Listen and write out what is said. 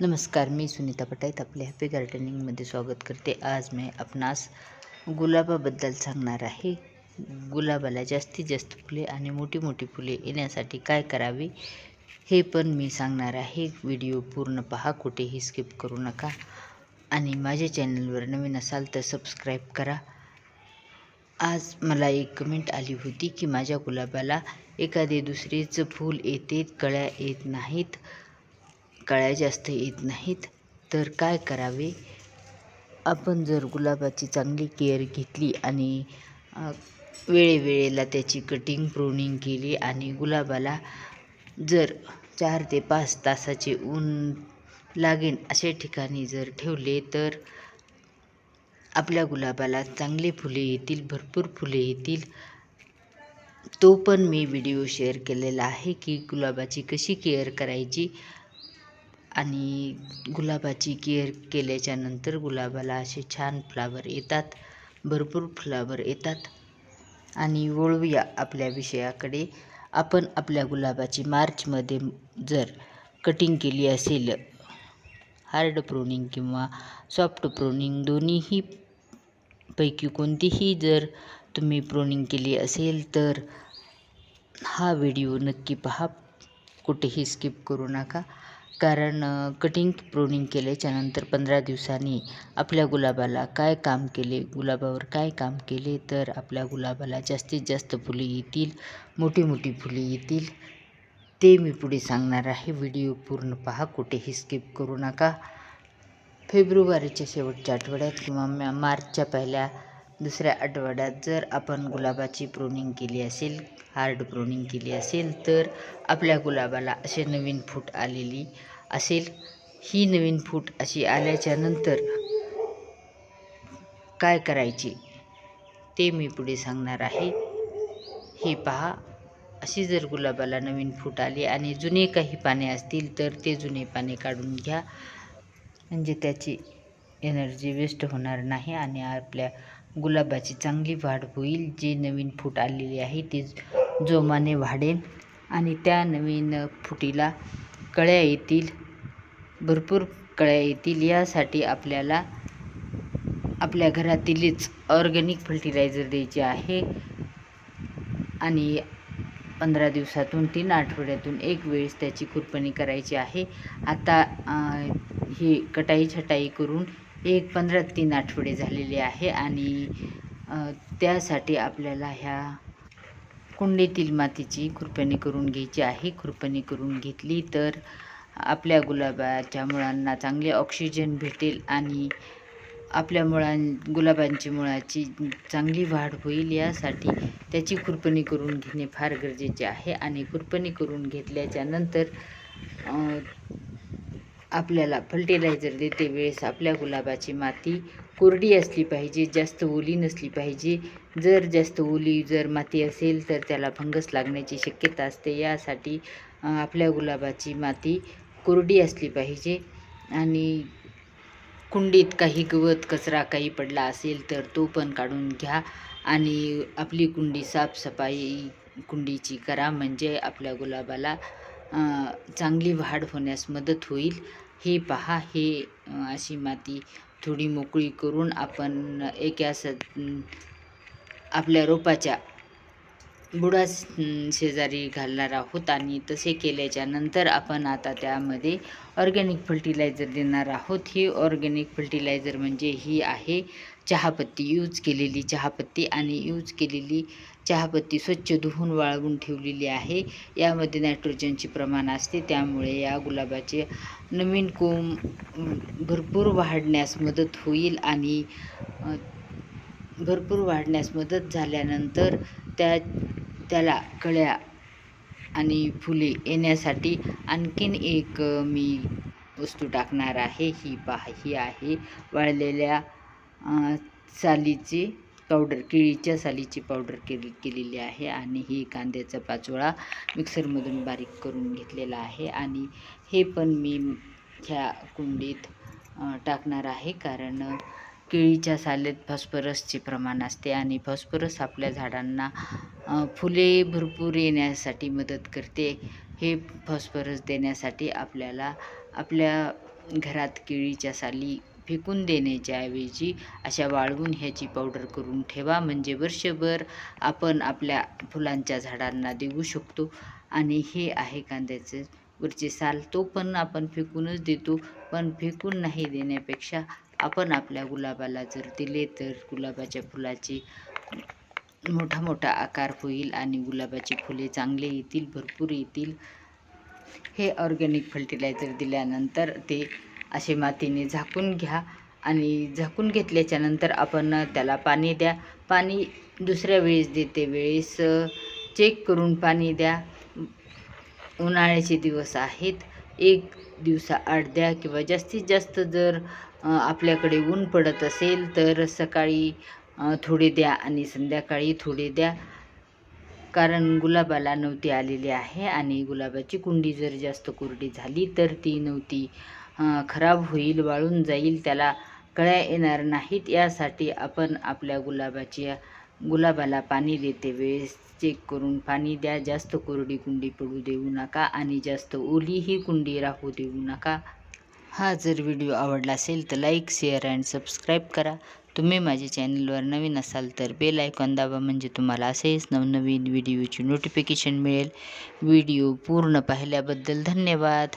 नमस्कार मी सुनीता पटाईत आपले हॅपी गार्डनिंगमध्ये स्वागत करते. आज मी आपणास गुलाबाबद्दल सांगणार आहे. गुलाबाला जास्तीत जास्त फुले आणि मोठी मोठी फुले येण्यासाठी काय करावे हे पण मी सांगणार आहे. व्हिडिओ पूर्ण पहा कुठेही स्किप करू नका. आणि माझ्या चॅनलवर नवीन असाल तर सबस्क्राईब करा. आज मला एक कमेंट आली होती की माझ्या गुलाबाला एखादे दुसरेच फूल येते कळ्या येत नाहीत. कळ्या जास्त येत नाहीत तर काय करावे? आपण जर गुलाबाची चांगली केअर घेतली आणि वेळेवेळेला त्याची कटिंग प्रोनिंग केली आणि गुलाबाला जर चार ते पाच तासाचे ऊन लागेल अशा ठिकाणी जर ठेवले तर आपल्या गुलाबाला चांगले फुले येतील भरपूर फुले येतील. तो पण मी व्हिडिओ शेअर केलेला आहे की गुलाबाची कशी केअर करायची? आणि गुलाबाची केअर केल्याच्यानंतर गुलाबाला असे छान फ्लावर येतात भरपूर फ्लावर येतात. आणि वळूया आपल्या विषयाकडे. आपण आपल्या गुलाबाची मार्चमध्ये जर कटिंग केली असेल हार्ड प्रोनिंग किंवा सॉफ्ट प्रोनिंग दोन्हीही पैकी कोणतीही जर तुम्ही प्रोनिंग केली असेल तर हा व्हिडिओ नक्की पहा. कुठेही स्किप करू नका. कारण कटिंग प्रोनिंग केल्याच्यानंतर पंधरा दिवसांनी आपल्या गुलाबाला काय काम केले? गुलाबावर काय काम केले? तर आपल्या गुलाबाला जास्तीत जास्त फुले येतील. मोठी मोठी फुले येतील. ते मी पुढे सांगणार आहे. व्हिडिओ पूर्ण पहा. कुठेही स्किप करू नका. फेब्रुवारीच्या शेवटच्या आठवड्यात किंवा मार्चच्या पहिल्या दुसऱ्या आठवड्यात जर आपण गुलाबाची प्रोनिंग केली असेल हार्ड प्रोनिंग केली असेल तर आपल्या गुलाबाला असे नवीन फूट आलेली असेल. ही नवीन फूट अशी आल्याच्यानंतर काय करायचे ते मी पुढे सांगणार आहे. हे पहा अशी जर गुलाबाला नवीन फूट आली आणि जुने काही पाने असतील तर ते जुने पाने काढून घ्या. म्हणजे त्याची एनर्जी वेस्ट होणार नाही आणि आपल्या गुलाबाची चांगली वाढ होईल. जे नवीन फूट आलेली आहे ती जोमाने वाढेल आणि त्या नवीन फुटीला कळ्या येतील. भरपूर कळ्या येतील. यासाठी आपल्याला आपल्या घरातीलच ऑर्गॅनिक फर्टिलायझर द्यायचे आहे. आणि पंधरा दिवसातून तीन आठवड्यातून एक वेळेस त्याची खुरपणी करायची आहे. आता ही कटाई छटाई करून एक पंधरा तीन आठवडे झालेले आहे आणि त्यासाठी आपल्याला ह्या कुंडीतील मातीची खुरपणी करून घ्यायची आहे. खुरपणी करून घेतली तर आपल्या गुलाबाच्या मुळांना चांगले ऑक्सिजन भेटेल आणि आपल्या मुळां गुलाबांची मुळाची चांगली वाढ होईल. यासाठी त्याची खुरपणी करून घेणे फार गरजेचे आहे आणि खुरपणी करून घेतल्याच्या नंतर आपल्याला फर्टिलायझर देते वेळेस. आपल्या गुलाबाची माती कोरडी असली पाहिजे जास्त ओली नसली पाहिजे. जर जास्त ओली जर माती असेल तर त्याला फंगस लागण्याची शक्यता असते. यासाठी आपल्या गुलाबाची माती कोरडी असली पाहिजे. आणि कुंडीत काही गवत कचरा काही पडला असेल तर तो पण काढून घ्या. आणि आपली कुंडी साफसफाई कुंडीची करा. म्हणजे आपल्या गुलाबाला चांगली वाढ होण्यास मदत होईल. हे पहा हे अशी माती थोडी मोकळी करून आपण एका स आपल्या रोपाच्या बुडा शेजारी घालणार आहोत आणि तसे केल्याच्यानंतर आपण आता त्यामध्ये ऑर्गॅनिक फर्टिलायझर देणार आहोत. ही ऑर्गॅनिक फर्टिलायझर म्हणजे ही आहे चहापत्ती. यूज केलेली चहापत्ती आणि यूज केलेली चहापत्ती स्वच्छ धुवून वाळवून ठेवलेली आहे. यामध्ये नायट्रोजनचे प्रमाण असते. त्यामुळे या गुलाबाचे नवीन कोंब भरपूर वाढण्यास मदत होईल आणि भरपूर वाढण्यास मदत झाल्यानंतर त्या त्याला कळ्या आणि फुले येण्यासाठी आणखीन एक मी वस्तू टाकणार आहे. ही पहा ही आहे वाळलेल्या सालीची पावडर केळीच्या सालीची पावडर केली केलेली आहे आणि ही कांद्याचा पाचोळा मिक्सरमधून बारीक करून घेतलेला आहे आणि हे पण मी ह्या कुंडीत टाकणार आहे कारण केळीच्या सालेत फॉस्फरसचे प्रमाण असते आणि फॉस्फरस आपल्या झाडांना फुले भरपूर येण्यासाठी मदत करते. हे फॉस्फरस देण्यासाठी आपल्याला आपल्या घरात केळीच्या साली फेकून देण्याच्या ऐवजी अशा वाळवून ह्याची पावडर करून ठेवा. म्हणजे वर्षभर आपण आपल्या फुलांच्या झाडांना देऊ शकतो. आणि हे आहे कांद्याचं वरचे साल. तो पण आपण फेकूनच देतो. पण फेकून नाही देण्यापेक्षा आपण आपल्या गुलाबाला जर दिले तर गुलाबाच्या फुलाचे मोठा मोठा आकार होईल आणि गुलाबाची फुले चांगले येतील भरपूर येतील. हे ऑर्गॅनिक फर्टिलायझर दिल्यानंतर ते असे मातीने झाकून घ्या आणि झाकून घेतल्याच्या नंतर आपण त्याला पाणी द्या. पाणी दुसऱ्या वेळेस देते वेळेस चेक करून पाणी द्या. उन्हाळ्याचे दिवस आहेत. एक दिवसा आड द्या किंवा जास्तीत जास्त जर आपल्याकडे ऊन पडत असेल तर सकाळी थोडे द्या आणि संध्याकाळी थोडे द्या. कारण गुलाबाला नवती आलेली आहे आणि गुलाबाची कुंडी जर जास्त कोरडी झाली तर ती नवती खराब होईल वाळून जाईल त्याला कळ्या येणार नाहीत. यासाठी आपण आपल्या गुलाबाची गुलाबाला पाणी देते. वेळेस चेक करून पाणी द्या. जास्त कोरडी कुंडी पडू देऊ नका आणि जास्त ओलीही कुंडी राहू देऊ नका. हा जर व्हिडिओ आवडला असेल तर लाईक शेअर अँड सबस्क्राईब करा. तुम्ही माझ्या चॅनलवर नवीन असाल तर बेल आयकॉन दाबा म्हणजे तुम्हाला असेच नवनवीन व्हिडिओची नोटिफिकेशन मिळेल. व्हिडिओ पूर्ण पाहिल्याबद्दल धन्यवाद.